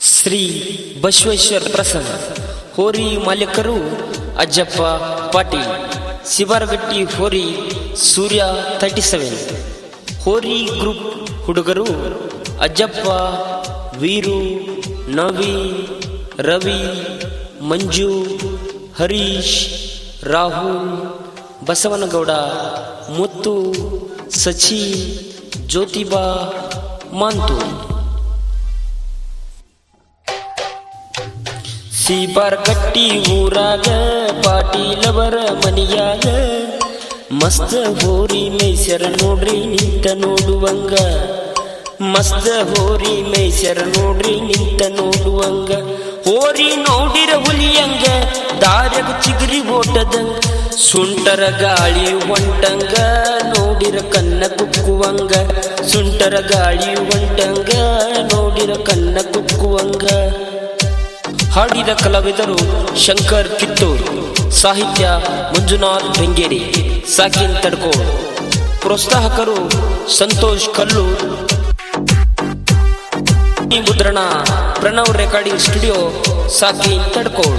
ಶ್ರೀ ಬಸವೇಶ್ವರ ಪ್ರಸನ್ನ. ಹೋರಿ ಮಾಲೀಕರು ಅಜ್ಜಪ್ಪ ಪಾಟೀಲ್. ಶಿವಾರಗಟ್ಟಿ ಹೋರಿ ಸೂರ್ಯ ತರ್ಟಿ ಸೆವೆನ್. ಹೋರಿ ಗ್ರೂಪ್ ಹುಡುಗರು ಅಜ್ಜಪ್ಪ, ವೀರು, ನವಿ, ರವಿ, ಮಂಜು, ಹರೀಶ್ ರಾಹುಲ್ ಬಸವನಗೌಡ, ಮುತ್ತು, ಸಚಿ, ಜ್ಯೋತಿಬಾ, ಮಾಂತು. ಸೀಬಾರ್ಗಟ್ಟಿ ಊರಾಗ ಪಾಟೀಲವರ ಮನಿಯಾಗ. ಮಸ್ತ ಹೋರಿ ಮೇಯ್ಸರ ನೋಡ್ರಿ, ನಿಂತ ನೋಡುವಂಗ. ಮಸ್ತ ಹೋರಿ ಮೇಯ್ಸರ ನೋಡ್ರಿ, ನಿಂತ ನೋಡುವಂಗ. ಹೋರಿ ನೋಡಿರ ಹುಲಿಯಂಗ, ದಾರ್ಯಾಗ ಚಿಗುರಿ ಓಟದಂಗ. ಸುಂಟರ ಗಾಳಿ ಹೊಂಟಂಗ ನೋಡಿರ ಕನ್ನ ಕುಕ್ಕುವಂಗ. ಸುಂಟರ ಗಾಳಿ ಹೊಂಟಂಗ ನೋಡಿರ ಕನ್ನ ಕುಕ್ಕುವಂಗ. ಹಾಡಿದ ಕಲಾವಿದರು ಶಂಕರ್ ಕಿತ್ತೂರ್, ಸಾಹಿತ್ಯ ಮಂಜುನಾಥ್ ಬೆಂಗೇರಿ, ಸಾಕಿನ್ ತಡ್ಕೋ ಪ್ರೋತ್ಸಾಹಕರು ಸಂತೋಷ್ ಕಲ್ಲು ಮುದ್ರಣ ಪ್ರಣವ್ ರೆಕಾರ್ಡಿಂಗ್ ಸ್ಟುಡಿಯೋ, ಸಾಕಿನ್ ತಡ್ಕೋಳ್.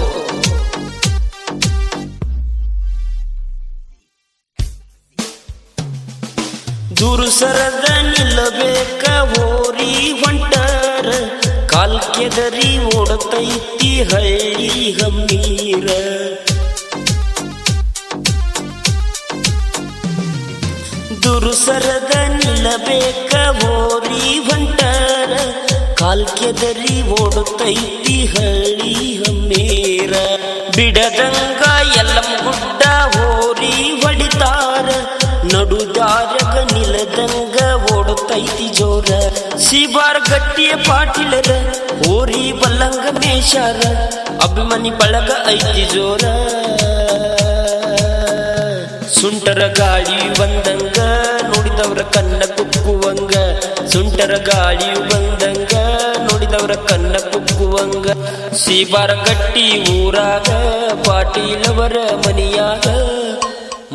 ದೂರು ಸರದ ನಿಲ್ಲಬೇಕ ಕೆದರಿ ಓಡತೈತಿ ಹಳ್ಳಿ ಹಮ್ಮೀರ ದುರುಸರದ ನಿಲ್ಲಬೇಕ ಹೋರಿ ಕಾಲ್ ಕೆದರಿ ಓಡುತ್ತೈತಿ ಹಳ್ಳಿ ಹಮ್ಮೀರ ಬಿಡದಂಗ ಓಡುತ್ತೈತಿ ಜೋರ ಸಿಬಾರ್ ಗಟ್ಟಿಯ ಪಾಟೀಲರ ಹೋರಿ ಬಲ್ಲಂಗ ಮೇಷಾರ ಅಭಿಮನಿ ಬಳಗ ಐತಿ ಜೋರ ಸುಂಟರ ಗಾಳಿ ಬಂದಂಗ ನೋಡಿದವರ ಕನ್ನ ಕುಕ್ಕುವಂಗ ಸುಂಟರ ಗಾಳಿ ಬಂದಂಗ ನೋಡಿದವರ ಕನ್ನ ಕುಕ್ಕುವಂಗ ಸೀಬಾರ ಗಟ್ಟಿ ಊರಾಗ ಪಾಟೀಲವರ ಮನಿಯಾಗ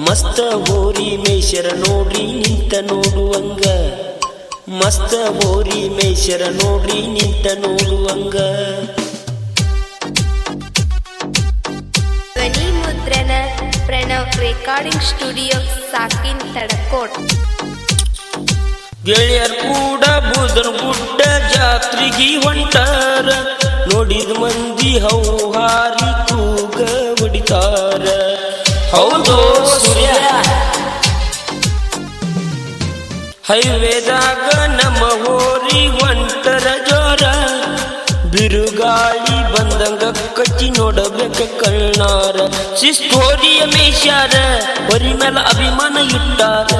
ಮಸ್ತ ಹೋರಿ ಮೇಷರ ನೋಡ್ರಿ ನಿಂತ ನೋಡುವಂಗ ಮಸ್ತ ಹೋರಿ ಮೇಷರ ನೋಡ್ರಿ ನಿಂತ ನೋಡುವಂಗ ಧ್ವನಿ ಮುದ್ರಣ ಪ್ರಣವ್ ರೆಕಾರ್ಡಿಂಗ್ ಸ್ಟುಡಿಯೋ ಸಾಕಿನ್ ತಡಕೋಟ್. ಗೆಳೆಯರ್ ಕೂಡ ಬುದ್ರ ಗುಡ್ಡ ಜಾತ್ರೆಗೆ ಹೊಂಟಾರ. ನೋಡಿದ ಮಂದಿ ಹೌಹಾರಿ ಕೂಗ ಹೊಡಿತಾರ. ಹೌದು ಸೂರ್ಯ? ಹೈವೇದಾಗ ನಮ್ಮ ಹೋರಿ ಒಂಟರ ಜೋರ. ಬಿರುಗಾಳಿ ಬಂದಂಗ ಕಚ್ಚಿ ನೋಡಬೇಕ ಕಣ್ಣಾರ. ಶಿಸ್ತೋರಿಯ ಮೇಷಾರ ಹೊರಿ ಮೇಲೆ ಅಭಿಮಾನ ಇಟ್ಟಾರ.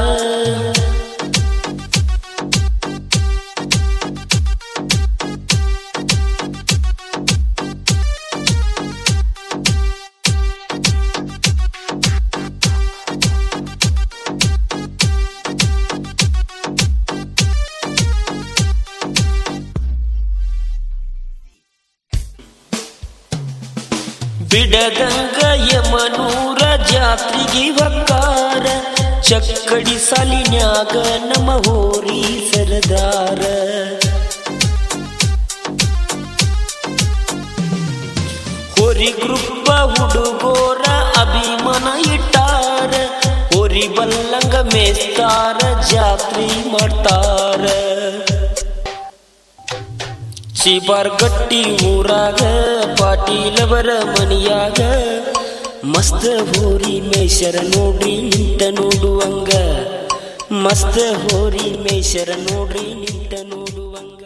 ಬಿಡದಂಗ ಯಮನೂರ ಜಾತ್ರೆಗೆ ವಕ್ಕಾರ ಚಕ್ಕಡಿ ಸಾಲಿನ್ಯಾಗ ನಮ ಹೋರಿ ಸರದಾರ. ಹೋರಿ ಗ್ರೂಪ ಹುಡುಗೋರ ಅಭಿಮಾನ ಇಟ್ಟಾರ. ಹೋರಿ ಬಲ್ಲಂಗ ಮೇಸ್ತಾರ ಜಾತ್ರಿ ಮಾಡ್ತಾರ. ಶಿಬಾರ್ ಗಟ್ಟಿ ಊರಾಗ ಪಾಟೀಲವರ ಮನಿಯಾಗ ಮಸ್ತ ಹೋರಿ ಮೇಷರ ನೋಡ್ರಿ ನಿಂತ ನೋಡುವಂಗ ಮಸ್ತ ಹೋರಿ ಮೇಷರ ನೋಡ್ರಿ ನಿಂತ ನೋಡುವಂಗ